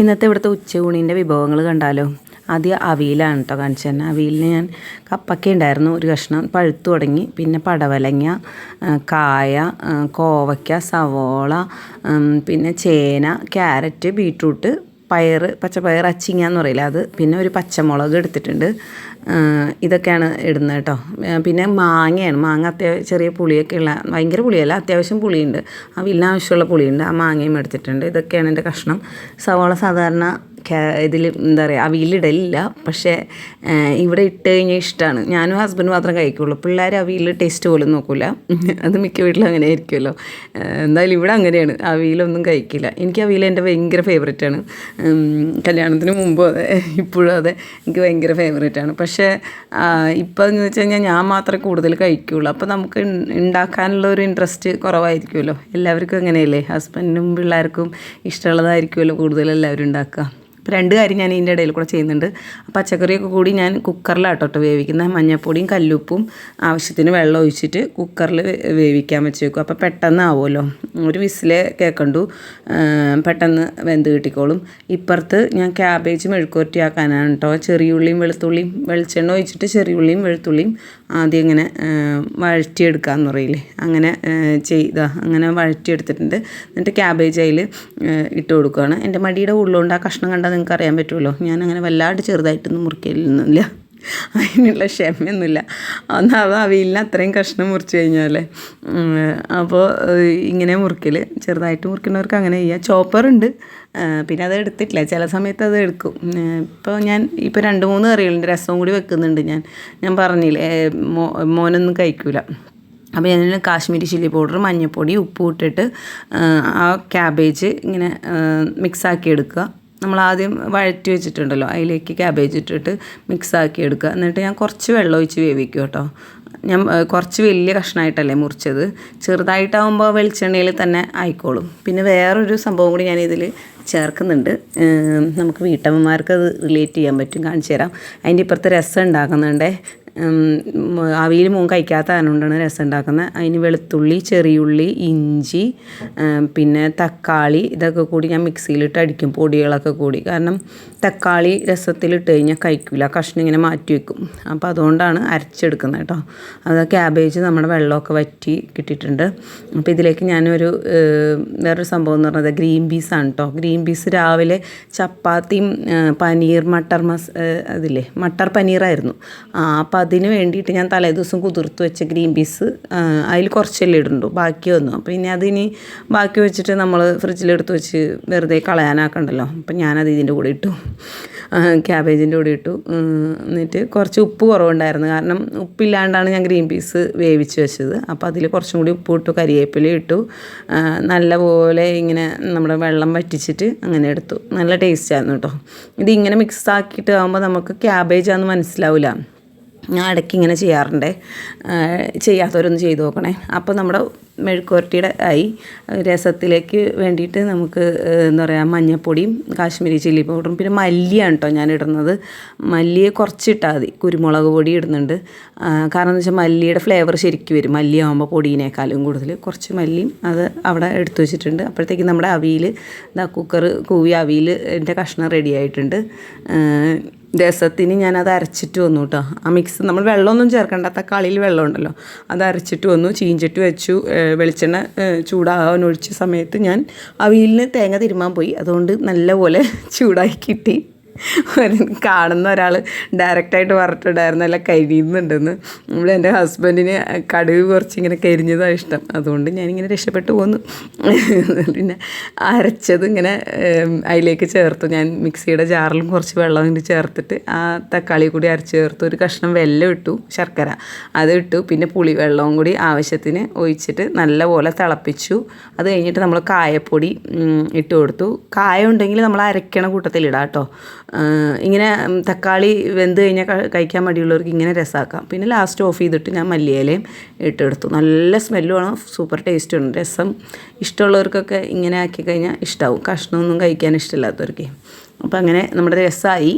ഇന്നത്തെ ഇവിടുത്തെ ഉച്ചയൂണിന്റെ വിഭവങ്ങൾ കണ്ടാലോ? ആദ്യം അവിയലാണ് കേട്ടോ കാണിച്ചു തന്നെ. അവിയലിന് ഞാൻ കപ്പക്ക ഉണ്ടായിരുന്നു. ഒരു കഷ്ണം പഴുത്തു തുടങ്ങി. പിന്നെ പടവലങ്ങ കായ കോവയ്ക്ക സവോള പിന്നെ ചേന ക്യാരറ്റ് ബീട്രൂട്ട് പയർ പച്ചപ്പയർ അച്ചിങ്ങ എന്ന് പറയില്ല അത്. പിന്നെ ഒരു പച്ചമുളക് എടുത്തിട്ടുണ്ട്. ഇതൊക്കെയാണ് ഇടുന്നത് കേട്ടോ. പിന്നെ മാങ്ങയാണ്. മാങ്ങ അത്യാവശ്യം ചെറിയ പുളിയൊക്കെ ഉള്ള ഭയങ്കര പുളിയല്ല അത്യാവശ്യം പുളിയുണ്ട്. ആ വില്ല ആവശ്യമുള്ള പുളിയുണ്ട്. ആ മാങ്ങയും എടുത്തിട്ടുണ്ട്. ഇതൊക്കെയാണ് എന്റെ കഷ്ണം. സവാള സാധാരണ ഇതിൽ എന്താ പറയുക അവിയലിടലില്ല പക്ഷേ ഇവിടെ ഇട്ട് കഴിഞ്ഞാൽ ഇഷ്ടമാണ് ഞാനും ഹസ്ബൻഡ് മാത്രം കഴിക്കുള്ളൂ. പിള്ളേർ അവിയൽ ടേസ്റ്റ് പോലും നോക്കില്ല അത് മിക്ക വീട്ടിലും അങ്ങനെ ആയിരിക്കുമല്ലോ എന്തായാലും ഇവിടെ അങ്ങനെയാണ്. അവിയലൊന്നും കഴിക്കില്ല. എനിക്ക് അവിയൽ എന്റെ ഭയങ്കര ഫേവറേറ്റാണ് കല്യാണത്തിന് മുമ്പ് അതെ ഇപ്പോഴും അതെ എനിക്ക് ഭയങ്കര ഫേവറേറ്റാണ് പക്ഷേ ഇപ്പം എന്ന് വെച്ച് കഴിഞ്ഞാൽ ഞാൻ മാത്രമേ കൂടുതൽ കഴിക്കുകയുള്ളൂ അപ്പോൾ നമുക്ക് ഉണ്ടാക്കാനുള്ള ഒരു ഇൻട്രസ്റ്റ് കുറവായിരിക്കുമല്ലോ എല്ലാവർക്കും അങ്ങനെയല്ലേ? ഹസ്ബൻഡിനും പിള്ളേർക്കും ഇഷ്ടമുള്ളതായിരിക്കുമല്ലോ കൂടുതൽ എല്ലാവരും ഉണ്ടാക്കുക അപ്പോൾ രണ്ട് കാര്യം ഞാൻ ഇതിന്റെ ഇടയിൽ കൂടെ ചെയ്യുന്നുണ്ട്. പച്ചക്കറിയൊക്കെ കൂടി ഞാൻ കുക്കറിലാട്ടോ കേട്ടോ വേവിക്കുന്ന. മഞ്ഞൾപ്പൊടിയും കല്ലുപ്പും ആവശ്യത്തിന് വെള്ളം ഒഴിച്ചിട്ട് കുക്കറിൽ വേവിക്കാൻ വെച്ച് വെക്കും അപ്പോൾ പെട്ടെന്ന് ആവുമല്ലോ ഒരു വിസിലെ കേൾക്കണ്ടു പെട്ടെന്ന് വെന്ത് കിട്ടിക്കോളും. ഇപ്പുറത്ത് ഞാൻ ക്യാബേജ് മെഴുക്കുവരട്ടി ആക്കാനാണ് കേട്ടോ ചെറിയുള്ളിയും വെളുത്തുള്ളിയും വെളിച്ചെണ്ണ ഒഴിച്ചിട്ട് ചെറിയുള്ളിയും വെളുത്തുള്ളിയും ആദ്യം ഇങ്ങനെ വഴറ്റിയെടുക്കാമെന്ന് പറയില്ലേ. അങ്ങനെ ചെയ്ത അങ്ങനെ വഴറ്റിയെടുത്തിട്ടുണ്ട്. എന്നിട്ട് ക്യാബേജ് അതിൽ ഇട്ട് കൊടുക്കുകയാണ് എന്റെ മടിയുടെ ഉള്ളുകൊണ്ട് ആ കഷ്ണം കണ്ടാൽ നിങ്ങൾക്ക് അറിയാൻ പറ്റുമല്ലോ. ഞാൻ അങ്ങനെ വല്ലാണ്ട് ചെറുതായിട്ടൊന്നും മുറിക്കലൊന്നുമില്ല അതിനുള്ള ക്ഷമയൊന്നുമില്ല. ഒന്നാമത് അവയിലിന് അത്രയും കഷ്ണം മുറിച്ച് കഴിഞ്ഞാലേ. അപ്പോൾ ഇങ്ങനെ മുറിക്കൽ ചെറുതായിട്ട് മുറിക്കുന്നവർക്ക് അങ്ങനെ ചെയ്യാം. ചോപ്പറുണ്ട് പിന്നെ അത് എടുത്തിട്ടില്ല. ചില സമയത്ത് അത് എടുക്കും. ഇപ്പോൾ ഞാൻ ഇപ്പോൾ രണ്ട് മൂന്ന് കറികളുണ്ട്. രസവും കൂടി വെക്കുന്നുണ്ട് ഞാൻ. ഞാൻ പറഞ്ഞില്ലേ മോ മോനൊന്നും കഴിക്കൂല. അപ്പോൾ ഞാൻ കാശ്മീരി ചില്ലി പൗഡർ മഞ്ഞൾപ്പൊടി ഉപ്പ് ഇട്ടിട്ട് ആ ക്യാബേജ് ഇങ്ങനെ മിക്സാക്കി എടുക്കുക. നമ്മൾ ആദ്യം വഴറ്റി വെച്ചിട്ടുണ്ടല്ലോ. അതിലേക്ക് ക്യാബേജ് ഇട്ടിട്ട് മിക്സാക്കി എടുക്കുക. എന്നിട്ട് ഞാൻ കുറച്ച് വെള്ളം ഒഴിച്ച് വേവിക്കും കേട്ടോ. ഞാൻ കുറച്ച് വലിയ കഷ്ണമായിട്ടല്ലേ മുറിച്ചത്. ചെറുതായിട്ടാവുമ്പോൾ വെളിച്ചെണ്ണയിൽ തന്നെ ആയിക്കോളും. പിന്നെ വേറൊരു സംഭവം കൂടി ഞാനിതിൽ ചേർക്കുന്നുണ്ട്. നമുക്ക് വീട്ടമ്മമാർക്ക് അത് റിലേറ്റ് ചെയ്യാൻ പറ്റും. കാണിച്ചു തരാം. അതിന്റെ ഇപ്പുറത്ത് രസം ഉണ്ടാക്കുന്നുണ്ടേ. അവിയിൽ മോൻ കഴിക്കാത്ത കാരണം രസം ഉണ്ടാക്കുന്നത് അതിന് വെളുത്തുള്ളി ചെറിയുള്ളി ഇഞ്ചി പിന്നെ തക്കാളി ഇതൊക്കെ കൂടി ഞാൻ മിക്സിയിലിട്ട് അടിക്കും പൊടികളൊക്കെ കൂടി. കാരണം തക്കാളി രസത്തിലിട്ട് കഴിഞ്ഞാൽ കഴിക്കില്ല കഷ്ണം ഇങ്ങനെ മാറ്റി വെക്കും. അപ്പോൾ അതുകൊണ്ടാണ് അരച്ചെടുക്കുന്നത് കേട്ടോ. അത് ക്യാബേജ് നമ്മുടെ വെള്ളമൊക്കെ വറ്റി കിട്ടിയിട്ടുണ്ട്. അപ്പോൾ ഇതിലേക്ക് ഞാനൊരു വേറൊരു സംഭവം എന്ന് പറഞ്ഞത് ഗ്രീൻ പീസാണ് കേട്ടോ. ഗ്രീൻ പീസ് രാവിലെ ചപ്പാത്തിയും പനീർ മട്ടർ മസ് അതില്ലേ മട്ടർ പനീറായിരുന്നു. ആ അപ്പോൾ അതിന് വേണ്ടിയിട്ട് ഞാൻ തലേദിവസം കുതിർത്ത് വെച്ച ഗ്രീൻ പീസ് അതിൽ കുറച്ചല്ലേ ഇടുന്നുള്ളൂ. ബാക്കി വന്നു. അപ്പോൾ ഇനി അതിനി ബാക്കി വെച്ചിട്ട് നമ്മൾ ഫ്രിഡ്ജിലെടുത്ത് വെച്ച് വെറുതെ കളയാനാക്കണ്ടല്ലോ. അപ്പം ഞാനത് ഇതിന്റെ കൂടെ ഇട്ടു. ക്യാബേജിന്റെ കൂടെ ഇട്ടു. എന്നിട്ട് കുറച്ച് ഉപ്പ് കുറവുണ്ടായിരുന്നു. കാരണം ഉപ്പില്ലാണ്ടാണ് ഞാൻ ഗ്രീൻ പീസ് വേവിച്ച് വെച്ചത്. അപ്പോൾ അതിൽ കുറച്ചും കൂടി ഉപ്പ് ഇട്ടു കരിവേപ്പില ഇട്ടു. നല്ലപോലെ ഇങ്ങനെ നമ്മുടെ വെള്ളം വറ്റിച്ചിട്ട് അങ്ങനെ എടുത്തു. നല്ല ടേസ്റ്റ് ആയിരുന്നു കേട്ടോ ഇതിങ്ങനെ മിക്സ് ആക്കിയിട്ട് ആകുമ്പോൾ നമുക്ക് ക്യാബേജാന്ന് മനസ്സിലാവില്ല ഞാൻ ഇടയ്ക്ക് ഇങ്ങനെ ചെയ്യാറുണ്ട്. ചെയ്യാത്തവരൊന്ന് ചെയ്ത് നോക്കണേ. അപ്പോൾ നമ്മുടെ മെഴുക്കുവരട്ടിയുടെ ആയി രസത്തിലേക്ക് വേണ്ടിയിട്ട് നമുക്ക് എന്താ പറയുക മഞ്ഞൾപ്പൊടിയും കാശ്മീരി ചില്ലി പൗഡറും പിന്നെ മല്ലിയാണ് കേട്ടോ ഞാൻ ഇടുന്നത്. മല്ലിയെ കുറച്ചിട്ടാൽ മതി. കുരുമുളക് പൊടി ഇടുന്നുണ്ട്. കാരണം എന്ന് വെച്ചാൽ മല്ലിയുടെ ഫ്ലേവർ ശരിക്കും വരും. മല്ലി ആകുമ്പോൾ പൊടിയിനേക്കാളും കൂടുതൽ കുറച്ച് മല്ലിയും അത് അവിടെ എടുത്തു വെച്ചിട്ടുണ്ട്. അപ്പോഴത്തേക്ക് നമ്മുടെ അവിയിൽ ഇതാ കുക്കർ കൂവി അവിയിൽ എന്റെ കഷ്ണം റെഡി ആയിട്ടുണ്ട്. രസത്തിന് ഞാനത് അരച്ചിട്ട് വന്നു കേട്ടോ ആ മിക്സ് നമ്മൾ വെള്ളമൊന്നും ചേർക്കണ്ട തക്കാളിയിൽ വെള്ളം ഉണ്ടല്ലോ. അത് അരച്ചിട്ട് വന്നു ചീഞ്ചിട്ട് വെച്ചു. വെളിച്ചെണ്ണ ചൂടാകാൻ ഒഴിച്ച സമയത്ത് ഞാൻ അവിയലിന് തേങ്ങ തിരുമാൻ പോയി. അതുകൊണ്ട് നല്ലപോലെ ചൂടായി കിട്ടി. കാണുന്ന ഒരാൾ ഡയറക്റ്റായിട്ട് പറഞ്ഞിട്ടുണ്ടായിരുന്നു അല്ല കരിയുന്നുണ്ടെന്ന് ഇവിടെ എന്റെ ഹസ്ബൻഡിന് കടുക് കുറച്ചിങ്ങനെ കരിഞ്ഞതാണ് ഇഷ്ടം. അതുകൊണ്ട് ഞാനിങ്ങനെ രക്ഷപ്പെട്ടു പോന്നു. പിന്നെ അരച്ചത് ഇങ്ങനെ അതിലേക്ക് ചേർത്തു. ഞാൻ മിക്സിയുടെ ജാറിലും കുറച്ച് വെള്ളം ഇങ്ങനെ ചേർത്തിട്ട് ആ തക്കാളി കൂടി അരച്ച് ചേർത്ത്. ഒരു കഷ്ണം വെല്ലം ഇട്ടു ശർക്കര. അത് ഇട്ടു. പിന്നെ പുളി വെള്ളവും കൂടി ആവശ്യത്തിന് ഒഴിച്ചിട്ട് നല്ലപോലെ തിളപ്പിച്ചു. അത് കഴിഞ്ഞിട്ട് നമ്മൾ കായപ്പൊടി ഇട്ട് കൊടുത്തു. കായ ഉണ്ടെങ്കിൽ നമ്മൾ അരക്കണ കൂട്ടത്തിലിടാം കേട്ടോ ഇങ്ങനെ തക്കാളി വെന്ത് കഴിഞ്ഞാൽ കഴിക്കാൻ മടിയുള്ളവർക്ക് ഇങ്ങനെ രസമാക്കാം പിന്നെ ലാസ്റ്റ് ഓഫ് ചെയ്തിട്ട് ഞാൻ മല്ലിയിലയും ഇട്ടെടുത്തു. നല്ല സ്മെല്ലുമാണ് സൂപ്പർ ടേസ്റ്റുണ്ട് രസം ഇഷ്ടമുള്ളവർക്കൊക്കെ ഇങ്ങനെ ആക്കി കഴിഞ്ഞാൽ ഇഷ്ടമാവും കഷ്ണമൊന്നും കഴിക്കാൻ ഇഷ്ടമില്ലാത്തവർക്ക്. അപ്പോൾ അങ്ങനെ നമ്മുടെ രസമായി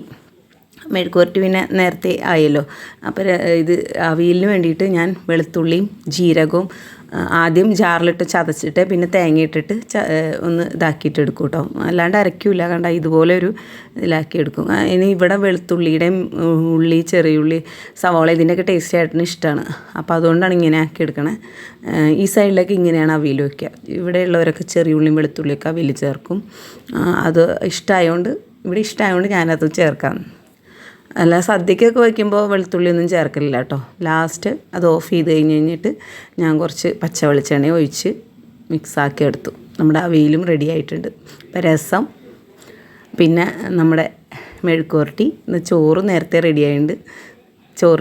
മെഴുക്കുവരട്ടി പിന്നെ നേരത്തെ ആയല്ലോ. അപ്പോൾ ഇത് അവിയലിന് വേണ്ടിയിട്ട് ഞാൻ വെളുത്തുള്ളിയും ജീരകവും ആദ്യം ജാറിലിട്ട് ചതച്ചിട്ട് പിന്നെ തേങ്ങ ഇട്ടിട്ട് ച ഒന്ന് ഇതാക്കിയിട്ട് എടുക്കും കേട്ടോ അല്ലാണ്ട് അരയ്ക്കില്ല കണ്ട ഇതുപോലെ ഒരു ഇതിലാക്കി എടുക്കും. ഇനി ഇവിടെ വെളുത്തുള്ളിയുടെയും ഉള്ളി ചെറിയുള്ളി സവാള ഇതിന്റെയൊക്കെ ടേസ്റ്റ് ആയിട്ടിന് ഇഷ്ടമാണ് അപ്പോൾ അതുകൊണ്ടാണ് ഇങ്ങനെ ആക്കി എടുക്കണേ. ഈ സൈഡിലേക്ക് ഇങ്ങനെയാണ് അവിയൽ വയ്ക്കുക ഇവിടെയുള്ളവരൊക്കെ ചെറിയുള്ളിയും വെളുത്തുള്ളിയൊക്കെ അവിയൽ ചേർക്കും. അത് ഇഷ്ടമായതുകൊണ്ട് ഇവിടെ ഇഷ്ടമായതുകൊണ്ട് ഞാനത് ചേർക്കാം. അല്ല സദ്യക്കൊക്കെ വയ്ക്കുമ്പോൾ വെളുത്തുള്ളി ഒന്നും ചേർക്കലില്ല കേട്ടോ ലാസ്റ്റ് അത് ഓഫ് ചെയ്ത് കഴിഞ്ഞ് കഴിഞ്ഞിട്ട് ഞാൻ കുറച്ച് പച്ച വെളിച്ചെണ്ണ ഒഴിച്ച് മിക്സാക്കി എടുത്തു. നമ്മുടെ അവിയലും റെഡി ആയിട്ടുണ്ട്. രസം. പിന്നെ നമ്മുടെ മെഴുക്കുവരട്ടി. ചോറ് നേരത്തെ റെഡി ആയിട്ടുണ്ട് ചോറ്